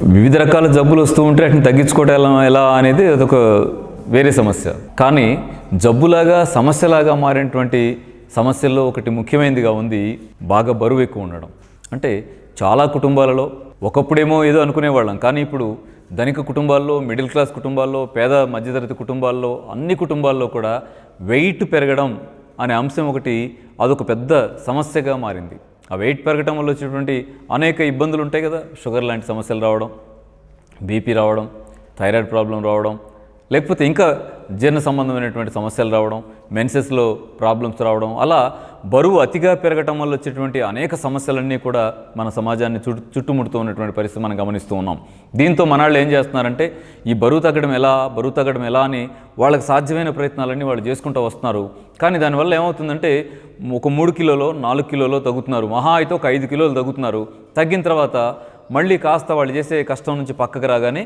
వివిధ రకాల జబ్బులు వస్తూ ఉంటే వాటిని తగ్గించుకోవటం ఎలా ఎలా అనేది అదొక వేరే సమస్య. కానీ జబ్బులాగా సమస్యలాగా మారినటువంటి సమస్యల్లో ఒకటి ముఖ్యమైనదిగా ఉంది బాగా బరువు ఎక్కువ ఉండడం. అంటే చాలా కుటుంబాలలో ఒకప్పుడేమో ఏదో అనుకునేవాళ్ళం. కానీ ఇప్పుడు ధనిక కుటుంబాల్లో మిడిల్ క్లాస్ కుటుంబాల్లో పేద మధ్యతరగతి కుటుంబాల్లో అన్ని కుటుంబాల్లో కూడా వెయిట్ పెరగడం అనే అంశం ఒకటి అదొక పెద్ద సమస్యగా మారింది. ఆ వెయిట్ పెరగటం వల్ల వచ్చేటువంటి అనేక ఇబ్బందులు ఉంటాయి కదా. షుగర్ లాంటి సమస్యలు రావడం బీపీ రావడం థైరాయిడ్ ప్రాబ్లం రావడం లేకపోతే ఇంకా జీర్ణ సంబంధమైనటువంటి సమస్యలు రావడం మెన్సెస్లో ప్రాబ్లమ్స్ రావడం అలా బరువు అతిగా పెరగటం వల్ల వచ్చేటువంటి అనేక సమస్యలన్నీ కూడా మన సమాజాన్ని చుట్టు చుట్టుముడుతూ ఉన్నటువంటి పరిస్థితి మనం గమనిస్తూ ఉన్నాం. దీంతో మనాళ్ళు ఏం చేస్తున్నారంటే ఈ బరువు తగ్గడం ఎలా బరువు తగ్గడం ఎలా అని వాళ్ళకి సాధ్యమైన ప్రయత్నాలన్నీ వాళ్ళు చేసుకుంటూ వస్తున్నారు. కానీ దానివల్ల ఏమవుతుందంటే ఒక మూడు కిలోలో నాలుగు కిలోలో తగ్గుతున్నారు. మహా అయితే ఒక ఐదు కిలోలు తగ్గుతున్నారు. తగ్గిన తర్వాత మళ్ళీ కాస్త వాళ్ళు చేసే కష్టం నుంచి పక్కకు రాగానే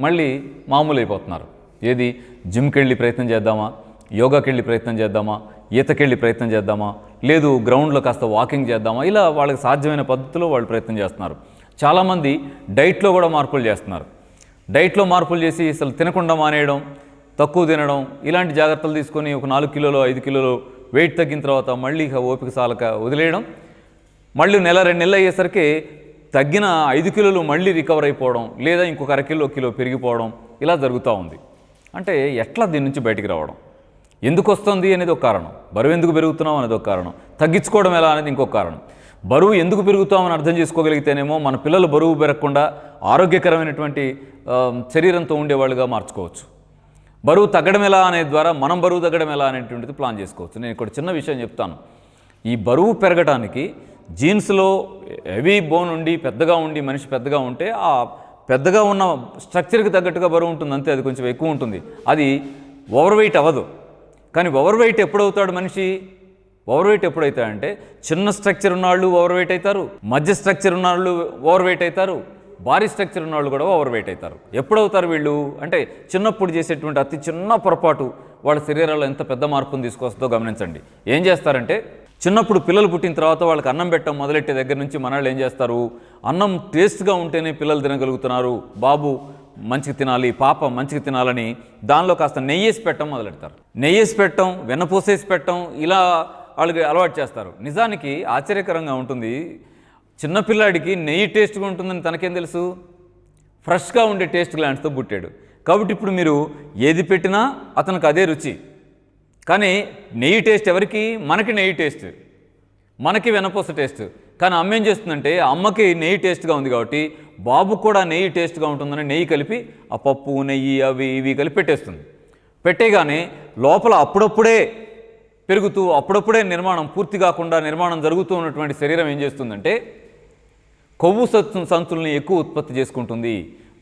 మళ్ళీ మామూలు అయిపోతున్నారు ఏది? జిమ్కి వెళ్ళి ప్రయత్నం చేద్దామా? యోగాకి వెళ్ళి ప్రయత్నం చేద్దామా? ఈతకెళ్ళి ప్రయత్నం చేద్దామా? లేదు గ్రౌండ్లో కాస్త వాకింగ్ చేద్దామా? ఇలా వాళ్ళకి సాధ్యమైన పద్ధతిలో వాళ్ళు ప్రయత్నం చేస్తున్నారు. చాలామంది డైట్లో కూడా మార్పులు చేస్తున్నారు. డైట్లో మార్పులు చేసి అసలు తినకుండా మానేయడం తక్కువ తినడం ఇలాంటి జాగ్రత్తలు తీసుకొని ఒక నాలుగు కిలోలు ఐదు కిలోలు వెయిట్ తగ్గిన తర్వాత మళ్ళీ ఓపిక సాలక వదిలేయడం మళ్ళీ నెల రెండు నెలలు అయ్యేసరికి తగ్గిన ఐదు కిలోలు మళ్ళీ రికవర్ అయిపోవడం లేదా ఇంకొక అర కిలో కిలో పెరిగిపోవడం ఇలా జరుగుతూ ఉంది. అంటే ఎట్లా దీని నుంచి బయటికి రావడం? ఎందుకు వస్తుంది అనేది ఒక కారణం. బరువు ఎందుకు పెరుగుతున్నాం అనేది ఒక కారణం. తగ్గించుకోవడం ఎలా అనేది ఇంకొక కారణం. బరువు ఎందుకు పెరుగుతామని అర్థం చేసుకోగలిగితేనేమో మన పిల్లలు బరువు పెరగకుండా ఆరోగ్యకరమైనటువంటి శరీరంతో ఉండేవాళ్ళుగా మార్చుకోవచ్చు. బరువు తగ్గడం ఎలా అనే ద్వారా మనం బరువు తగ్గడం ఎలా అనేటువంటిది ప్లాన్ చేసుకోవచ్చు. నేను ఇక్కడ చిన్న విషయం చెప్తాను. ఈ బరువు పెరగడానికి జీన్స్లో హెవీ బోన్ ఉండి పెద్దగా ఉండి మనిషి పెద్దగా ఉంటే ఆ పెద్దగా ఉన్న స్ట్రక్చర్కి తగ్గట్టుగా బరువు ఉంటుంది అంతే అది కొంచెం ఎక్కువ ఉంటుంది. అది ఓవర్ వెయిట్ అవ్వదు. కానీ ఓవర్ వెయిట్ ఎప్పుడవుతాడు మనిషి? ఓవర్ వెయిట్ ఎప్పుడవుతాడంటే చిన్న స్ట్రక్చర్ ఉన్నవాళ్ళు ఓవర్ వెయిట్ అవుతారు మధ్య స్ట్రక్చర్ ఉన్నవాళ్ళు ఓవర్ వెయిట్ అవుతారు భారీ స్ట్రక్చర్ ఉన్నవాళ్ళు కూడా ఓవర్ వెయిట్ అవుతారు ఎప్పుడవుతారు వీళ్ళు? అంటే చిన్నప్పుడు చేసేటువంటి అతి చిన్న పొరపాటు వాళ్ళ శరీరాల్లో ఎంత పెద్ద మార్పును తీసుకొస్తుందో గమనించండి. ఏం చేస్తారంటే చిన్నప్పుడు పిల్లలు పుట్టిన తర్వాత వాళ్ళకి అన్నం పెట్టడం మొదలెట్టే దగ్గర నుంచి మనవాళ్ళు ఏం చేస్తారు? అన్నం టేస్ట్గా ఉంటేనే పిల్లలు తినగలుగుతున్నారు. బాబు మంచిగా తినాలి పాప మంచిగా తినాలని దానిలో కాస్త నెయ్యేసి పెట్టడం మొదలెడతారు. నెయ్యేసి పెట్టడం వెన్నపూసేసి పెట్టడం ఇలా వాళ్ళకి అలవాటు చేస్తారు. నిజానికి ఆశ్చర్యకరంగా ఉంటుంది. చిన్నపిల్లాడికి నెయ్యి టేస్ట్గా ఉంటుందని తనకేం తెలుసు? ఫ్రెష్గా ఉండే టేస్ట్ గ్లాండ్స్తో పుట్టాడు. కాబట్టి ఇప్పుడు మీరు ఏది పెట్టినా అతనికి అదే రుచి. కానీ నెయ్యి టేస్ట్ ఎవరికి? మనకి నెయ్యి టేస్ట్. మనకి వెనపూస టేస్ట్. కానీ అమ్మ ఏం చేస్తుందంటే అమ్మకి నెయ్యి టేస్ట్గా ఉంది కాబట్టి బాబు కూడా నెయ్యి టేస్ట్గా ఉంటుందని నెయ్యి కలిపి ఆ పప్పు నెయ్యి అవి ఇవి కలిపి పెట్టేస్తుంది. పెట్టేగానే లోపల అప్పుడప్పుడే పెరుగుతూ అప్పుడప్పుడే నిర్మాణం పూర్తి కాకుండా నిర్మాణం జరుగుతూ ఉన్నటువంటి శరీరం ఏం చేస్తుందంటే కొవ్వు సంచు సంచుల్ని ఎక్కువ ఉత్పత్తి చేసుకుంటుంది.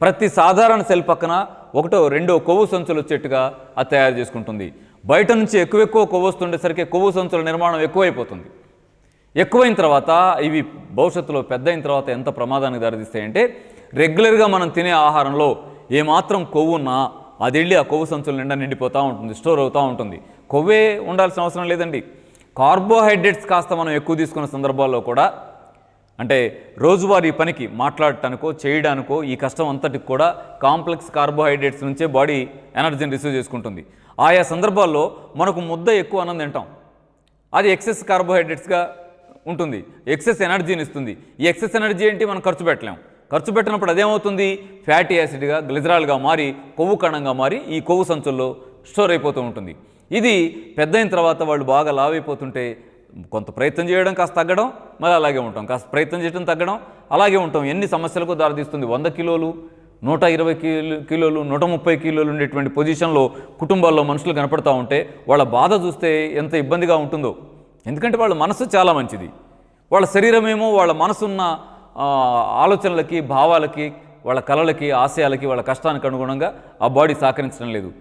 ప్రతి సాధారణ సెల్ పక్కన ఒకటో రెండో కొవ్వు సంచులు వచ్చేట్టుగా అది తయారు చేసుకుంటుంది. బయట నుంచి ఎక్కువ ఎక్కువ కొవ్వు వస్తుండేసరికి కొవ్వు సంచుల నిర్మాణం ఎక్కువైపోతుంది. ఎక్కువైన తర్వాత ఇవి భవిష్యత్తులో పెద్ద అయిన తర్వాత ఎంత ప్రమాదానికి దారితీస్తాయంటే రెగ్యులర్గా మనం తినే ఆహారంలో ఏమాత్రం కొవ్వు ఉన్నా అది వెళ్ళి ఆ కొవ్వు సంచుల నిండా నిండిపోతూ ఉంటుంది స్టోర్ అవుతూ ఉంటుంది. కొవ్వే ఉండాల్సిన అవసరం లేదండి. కార్బోహైడ్రేట్స్ కాస్త మనం ఎక్కువ తీసుకున్న సందర్భాల్లో కూడా అంటే రోజువారీ పనికి మాట్లాడటానికో చేయడానికో ఈ కష్టం అంతటికి కూడా కాంప్లెక్స్ కార్బోహైడ్రేట్స్ నుంచే బాడీ ఎనర్జీని రిసీవ్ చేసుకుంటుంది. ఆయా సందర్భాల్లో మనకు ముద్ద ఎక్కువ అన్నం తింటాం. అది ఎక్సెస్ కార్బోహైడ్రేట్స్గా ఉంటుంది. ఎక్సెస్ ఎనర్జీని ఇస్తుంది. ఈ ఎక్సెస్ ఎనర్జీ ఏంటి? మనం ఖర్చు పెట్టలేం. ఖర్చు పెట్టినప్పుడు అదేమవుతుంది? ఫ్యాటీ యాసిడ్గా గ్లిజరాల్గా మారి కొవ్వు కణంగా మారి ఈ కొవ్వు సంచుల్లో స్టోర్ అయిపోతూ ఉంటుంది. ఇది పెద్ద అయిన తర్వాత వాళ్ళు బాగా లావ్ అయిపోతుంటే కొంత ప్రయత్నం చేయడం కాస్త తగ్గడం మళ్ళీ అలాగే ఉంటాం. కాస్త ప్రయత్నం చేయడం తగ్గడం అలాగే ఉంటాం. ఎన్ని సమస్యలకు దారితీస్తుంది? వంద కిలోలు నూట ఇరవై కిలో కిలోలు నూట ముప్పై కిలోలు ఉండేటువంటి పొజిషన్లో కుటుంబాల్లో మనుషులు కనపడతా ఉంటే వాళ్ళ బాధ చూస్తే ఎంత ఇబ్బందిగా ఉంటుందో. ఎందుకంటే వాళ్ళ మనసు చాలా మంచిది. వాళ్ళ శరీరమేమో వాళ్ళ మనసున్న ఆలోచనలకి భావాలకి వాళ్ళ కళలకి ఆశయాలకి వాళ్ళ కష్టానికి అనుగుణంగా ఆ బాడీ సహకరించడం లేదు.